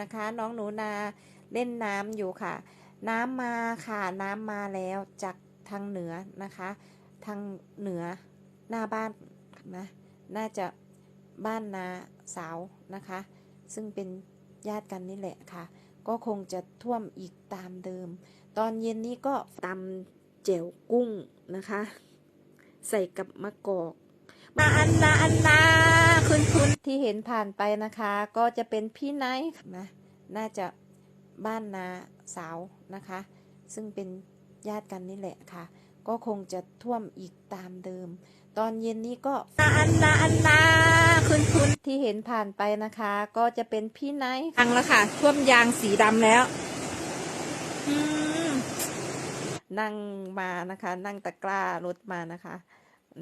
นะคะ น้องหนูนาเล่นน้ำอยู่ค่ะ น้ำมาค่ะน้ำมาแล้วจากทางเหนือนะคะ ทางเหนือหน้าบ้านนะน่าจะบ้านนาสาวนะคะ ซึ่งเป็นญาติกันนี่แหละค่ะ ก็คงจะท่วมอีกตามเดิม ตอนเย็นนี้ก็ตำเจียวกุ้งนะคะ ใส่กับมะกอก มาอันนาอันนาคุณคุณที่เห็นผ่านไปนะคะ ก็จะเป็นพี่ไนท์นะน่าจะบ้านนาสาวนะคะ ซึ่งเป็นญาติกันนี่แหละค่ะ ก็คงจะท่วมอีกตามเดิม ตอนเย็นนี้ก็อันนาอันนาคุณคุณที่เห็นผ่านไปนะคะ ก็จะเป็นพี่ไนท์ฟังแล้วค่ะ ท่วมยางสีดำแล้วอืมนั่งมานะคะ นั่งตะกร้ารถมานะคะ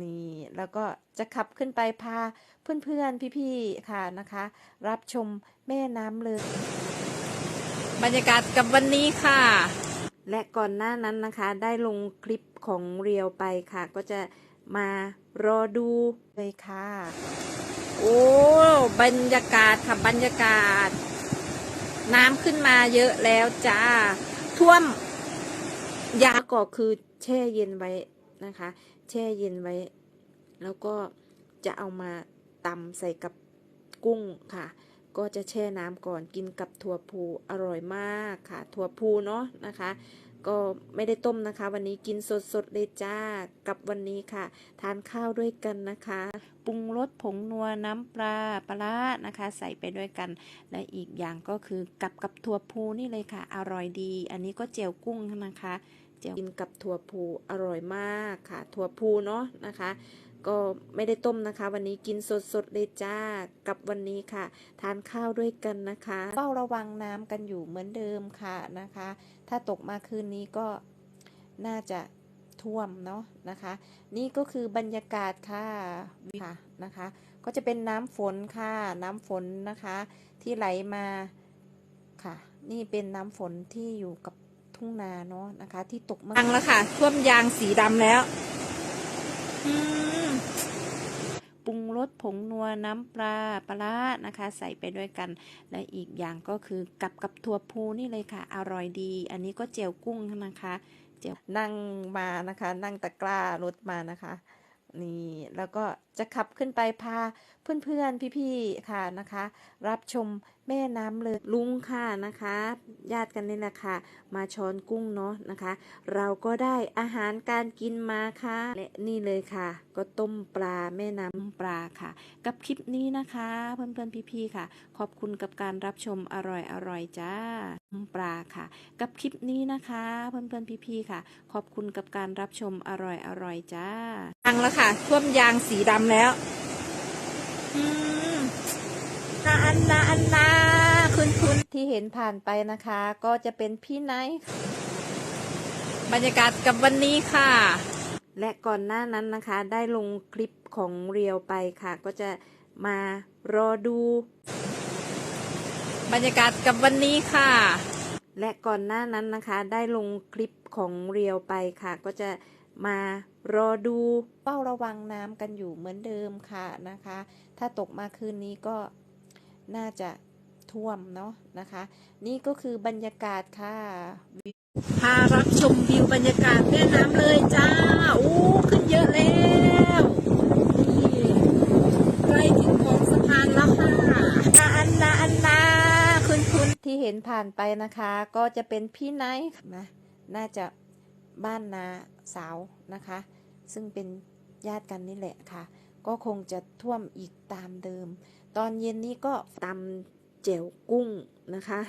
นี่แล้วก็จะขับขึ้นไปพาเพื่อนๆพี่ๆค่ะนะคะ รับชมแม่น้ำเลยบรรยากาศกับวันนี้ค่ะ และก่อนหน้านั้นนะคะ ได้ลงคลิปของเรียวไปค่ะ ก็จะมารอดูเลยค่ะ โอ้บรรยากาศค่ะบรรยากาศ น้ำขึ้นมาเยอะแล้วจ้า ท่วมยาก็คือแช่เย็นไว้นะคะ แช่เย็นไว้ แล้วก็จะเอามาตำใส่กับกุ้งค่ะ ก็จะแช่น้ำก่อนกินกับถั่วพูอร่อยมากค่ะ ถั่วพูเนาะนะคะ ก็ไม่ได้ต้มนะคะ วันนี้กินสดๆเลยจ้ากับวันนี้ค่ะ ทานข้าวด้วยกันนะคะ ปรุงรสผงนัวน้ำปลาปลาร้านะคะ ใส่ไปด้วยกัน และอีกอย่างก็คือกับกับถั่วพูนี่เลยค่ะ อร่อยดี อันนี้ก็เจียวกุ้งนะคะ เจียวกินกับถั่วพูอร่อยมากค่ะ ถั่วพูเนาะนะคะ ก็ไม่ได้ต้มนะคะ วันนี้กินสดๆเลยจ้ากับวันนี้ค่ะ ทานข้าวด้วยกันนะคะเฝ้าระวังน้ำกันอยู่เหมือนเดิมค่ะนะคะ ถ้าตกมาคืนนี้ก็น่าจะท่วมเนาะนะคะ นี่ก็คือบรรยากาศค่ะค่ะนะคะ ก็จะเป็นน้ำฝนค่ะ น้ำฝนนะคะ ที่ไหลมาค่ะ นี่เป็นน้ำฝนที่อยู่กับ ทุ่งนาเนาะนะคะ ที่ตกมาดังแล้วค่ะท่วมยางสีดำแล้วอืมปรุงรสผงนัวน้ำปลาปลาร้านะคะ ใส่ไปด้วยกัน และอีกอย่างก็คือกับกับถั่วพูนี่เลยค่ะ อร่อยดี อันนี้ก็เจียวกุ้งนะคะ เจียวนั่งมานะคะ นั่งตะกร้ารถมานะคะ นี่แล้วก็จะขับขึ้นไปพาเพื่อนๆพี่ๆค่ะนะคะ รับชมแม่น้ำเลยลุงค่ะนะคะ ญาติกันนี่แหละค่ะ มาช้อนกุ้งเนาะนะคะ เราก็ได้อาหารการกินมาค่ะและนี่เลยค่ะ ก็ต้มปลาแม่น้ำปลาค่ะ กับคลิปนี้นะคะ เพื่อนๆพี่ๆค่ะ ขอบคุณกับการรับชมอร่อยๆจ้าปลาค่ะ กับคลิปนี้นะคะ เพื่อนๆพี่ๆค่ะ ขอบคุณกับการรับชมอร่อยๆจ้า ดังแล้วค่ะ ท่วมยางสีดำแล้วนาอันนาอันนาคุณคุณที่เห็นผ่านไปนะคะ ก็จะเป็นพี่ไนท์บรรยากาศกับวันนี้ค่ะ และก่อนหน้านั้นนะคะ ได้ลงคลิปของเรียวไปค่ะ ก็จะมารอดู บรรยากาศกับวันนี้ค่ะ และก่อนหน้านั้นนะคะ ได้ลงคลิปของเรียวไปค่ะ ก็จะมา รอดูเฝ้าระวังน้ำกันอยู่เหมือนเดิมค่ะนะคะ ถ้าตกมาคืนนี้ก็น่าจะท่วมเนาะนะคะ นี่ก็คือบรรยากาศค่ะพารับชมวิวบรรยากาศแม่น้ำเลยจ้าโอ้ขึ้นเยอะแล้วนี่ใกล้ถึงของสะพานแล้วค่ะอันนาอันนาคุณคุณที่เห็นผ่านไปนะคะ ก็จะเป็นพี่ไนท์นะ น่าจะบ้านนาสาวนะคะ ซึ่งเป็นญาติกันนี่แหละค่ะ ก็คงจะท่วมอีกตามเดิม ตอนเย็นนี้ก็ตำเจียวกุ้งนะคะ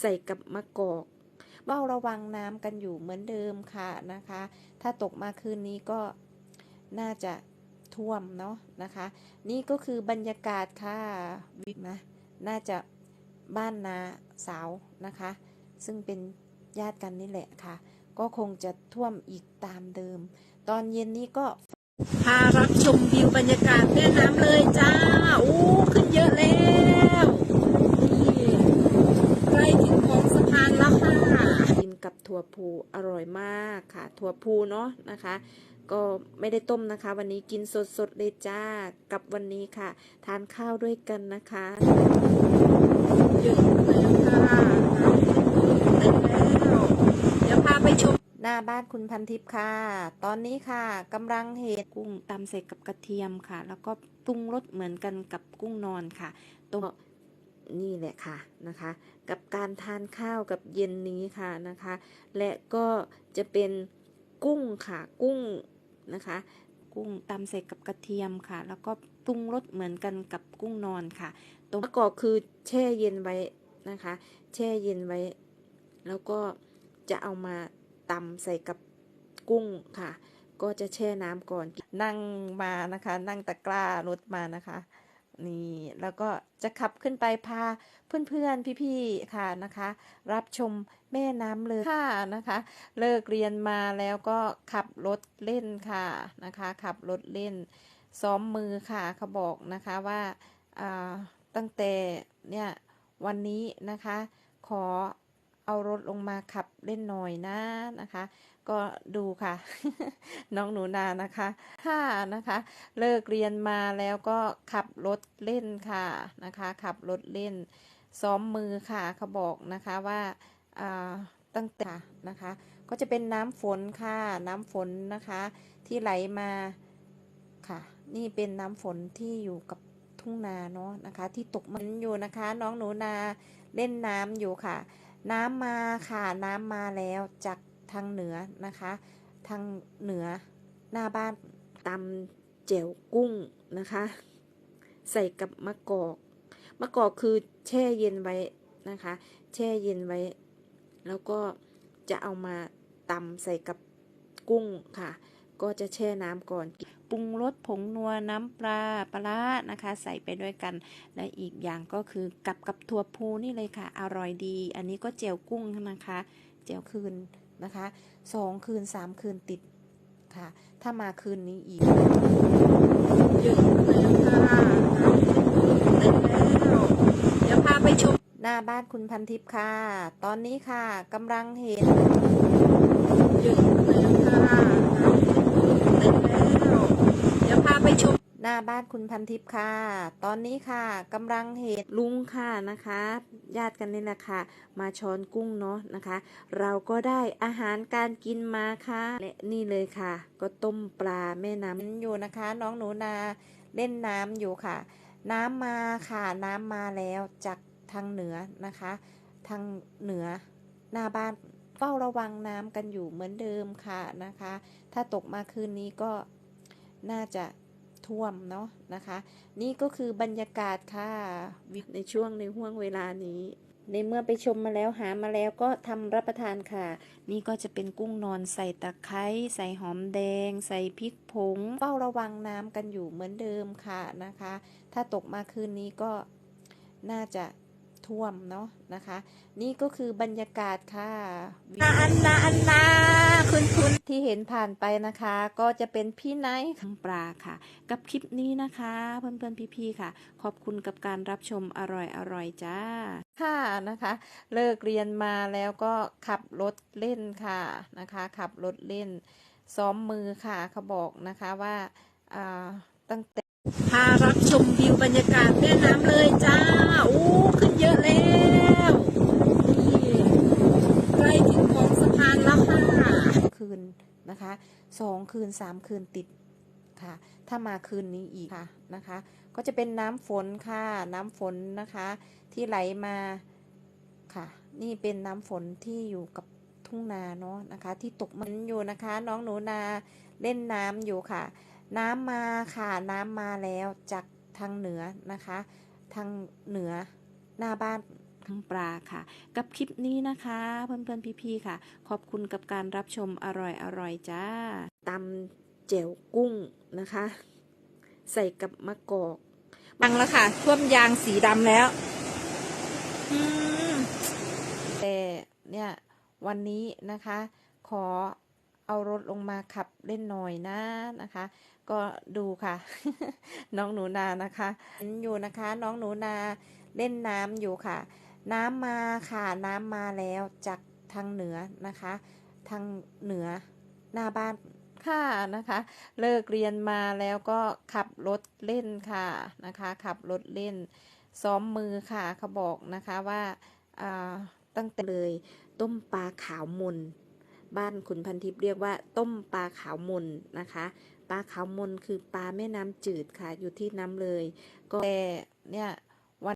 ใส่กับมะกอกเฝ้าระวังน้ำกันอยู่เหมือนเดิมค่ะนะคะ ถ้าตกมาคืนนี้ก็น่าจะท่วมเนาะนะคะ นี่ก็คือบรรยากาศค่ะวินะน่าจะบ้านนาสาวนะคะ ซึ่งเป็นญาติกันนี่แหละค่ะ ก็คงจะท่วมอีกตามเดิม ตอนเย็นนี้ก็พารับชมวิวบรรยากาศแม่น้ำเลยจ้าโอ้ขึ้นเยอะแล้วนี่ใกล้ถึงของสะพานแล้วค่ะกินกับถั่วพูอร่อยมากค่ะ ถั่วพูเนาะนะคะ ก็ไม่ได้ต้มนะคะ วันนี้กินสดๆเลยจ้ากับวันนี้ค่ะ ทานข้าวด้วยกันนะคะเยอะ หน้าบ้านคุณพันทิพย์ค่ะ ตอนนี้ค่ะกำลังเห็ดกุ้งตำใส่กับกระเทียมค่ะ แล้วก็ปรุงรสเหมือนกันกับกุ้งนอนค่ะตรงนี่แหละค่ะนะคะ กับการทานข้าวกับเย็นนี้ค่ะนะคะ และก็จะเป็นกุ้งค่ะ กุ้งนะคะ กุ้งตำใส่กับกระเทียมค่ะ แล้วก็ปรุงรสเหมือนกันกับกุ้งนอนค่ะ ตรงมะกอกคือแช่เย็นไว้นะคะ แช่เย็นไว้ แล้วก็จะเอามา ตำใส่กับกุ้งค่ะ ก็จะแช่น้ำก่อน นั่งมานะคะ นั่งตะกร้ารถมานะคะ นี่ แล้วก็จะขับขึ้นไปพาเพื่อนๆ พี่ๆ ค่ะนะคะ รับชมแม่น้ำเลยค่ะนะคะ เลิกเรียนมาแล้วก็ขับรถเล่นค่ะนะคะ ขับรถเล่น ซ้อมมือค่ะเขาบอกนะคะว่าอ่าตั้งแต่เนี่ยวันนี้นะคะ ขอ เอารถลงมาขับเล่นหน่อยนะนะคะ ก็ดูค่ะ น้องหนูนานะคะค่ะนะคะ เลิกเรียนมาแล้วก็ขับรถเล่นค่ะนะคะ ขับรถเล่น ซ้อมมือค่ะเขาบอกนะคะว่าอ่าตั้งแต่นะคะ ก็จะเป็นน้ำฝนค่ะ น้ำฝนนะคะ ที่ไหลมาค่ะ นี่เป็นน้ำฝนที่อยู่กับทุ่งนาเนาะนะคะ ที่ตกมันอยู่นะคะ น้องหนูนาเล่นน้ำอยู่ค่ะ น้ำมาค่ะ น้ำมาแล้วจากทางเหนือนะคะ ทางเหนือหน้าบ้านตำแจ่วกุ้งนะคะ ใส่กับมะกอก มะกอกคือแช่เย็นไว้นะคะ แช่เย็นไว้ แล้วก็จะเอามาตำใส่กับกุ้งค่ะ ก็จะแช่น้ำก่อน ปรุงรสผงนัวน้ำปลาปลาร้านะคะ ใส่ไปด้วยกัน และอีกอย่างก็คือกับกับถั่วพูนี่เลยค่ะ อร่อยดี อันนี้ก็เจียวกุ้งนะคะ เจียวคืนนะคะสองคืนสามคืนติดค่ะ ถ้ามาคืนนี้อีกเยอะแล้วค่ะเต็มแล้วเดี๋ยวพาไปชมหน้าบ้านคุณพันทิพย์ค่ะ ตอนนี้ค่ะกำลังเห็นเยอะแล้วค่ะเต็มแล้วเดี๋ยวพาไปชม ห น้าบ้านคุณพันทิพย์ค่ะ ตอนนี้ค่ะกำลังเห็นลุงค่ะนะคะ ญาติกันนี่แหละค่ะมาช้อนกุ้งเนาะนะคะ เราก็ได้อาหารการกินมาค่ะและนี่เลยค่ะ ก็ต้มปลาแม่น้ำอยู่นะคะ น้องหนูนาเล่นน้ำอยู่ค่ะ น้ำมาค่ะน้ำมาแล้วจากทางเหนือนะคะ ทางเหนือหน้าบ้านเฝ้าระวังน้ำกันอยู่เหมือนเดิมค่ะนะคะ ถ้าตกมาคืนนี้ก็น่าจะ ท่วมเนาะนะคะ นี่ก็คือบรรยากาศค่ะวิในช่วงในห่วงเวลานี้ ในเมื่อไปชมมาแล้วหามาแล้วก็ทำรับประทานค่ะ นี่ก็จะเป็นกุ้งนอนใส่ตะไคร้ใส่หอมแดง ใส่พริกผงเฝ้าระวังน้ำกันอยู่เหมือนเดิมค่ะนะคะ ถ้าตกมาคืนนี้ก็น่าจะท่วมเนาะนะคะ นี่ก็คือบรรยากาศค่ะอันนาอันนา ที่เห็นผ่านไปนะคะ ก็จะเป็นพี่ไนท์ขังปลาค่ะ กับคลิปนี้นะคะ เพื่อนๆพี่ๆค่ะ ขอบคุณกับการรับชมอร่อยๆจ้าค่ะนะคะ เลิกเรียนมาแล้วก็ขับรถเล่นค่ะนะคะ ขับรถเล่น ซ้อมมือค่ะเขาบอกนะคะว่าอ่าตั้งแต่พารับชมวิวบรรยากาศแม่น้ำเลยจ้า อู้ขึ้นเยอะแล้วนี่ใกล้ถึงของสะพานแล้วค่ะ คืน นะคะสองคืนสามคืนติดค่ะ ถ้ามาคืนนี้อีกค่ะนะคะ ก็จะเป็นน้ำฝนค่ะน้ำฝนนะคะ ที่ไหลมาค่ะ นี่เป็นน้ำฝนที่อยู่กับทุ่งนาเนาะนะคะ ที่ตกมันอยู่นะคะ น้องหนูนาเล่นน้ำอยู่ค่ะ น้ำมาค่ะน้ำมาแล้วจากทางเหนือนะคะ ทางเหนือหน้าบ้าน ทางปลาค่ะ กับคลิปนี้นะคะ เพื่อนๆพี่ๆค่ะ ขอบคุณกับการรับชมอร่อยๆจ้าตำแจ่วกุ้งนะคะ ใส่กับมะกอกบังแล้วค่ะ ท่วมยางสีดำแล้วแต่เนี่ยวันนี้นะคะ ขอเอารถลงมาขับเล่นหน่อยนะนะคะ ก็ดูค่ะ น้องหนูนานะคะ อยู่นะคะ น้องหนูนาเล่นน้ำอยู่ค่ะ น้ำมาค่ะ น้ำมาแล้วจากทางเหนือนะคะ ทางเหนือหน้าบ้านค่ะนะคะ เลิกเรียนมาแล้วก็ขับรถเล่นค่ะนะคะ ขับรถเล่น ซ้อมมือค่ะเขาบอกนะคะว่าตั้งแต่เลย ต้มปลาขาวมนบ้านขุนพันทิพย์เรียกว่า ต้มปลาขาวมนนะคะปลาขาวมนคือปลาแม่น้ำจืดค่ะ อยู่ที่น้ำเลย ก็แต่เนี่ย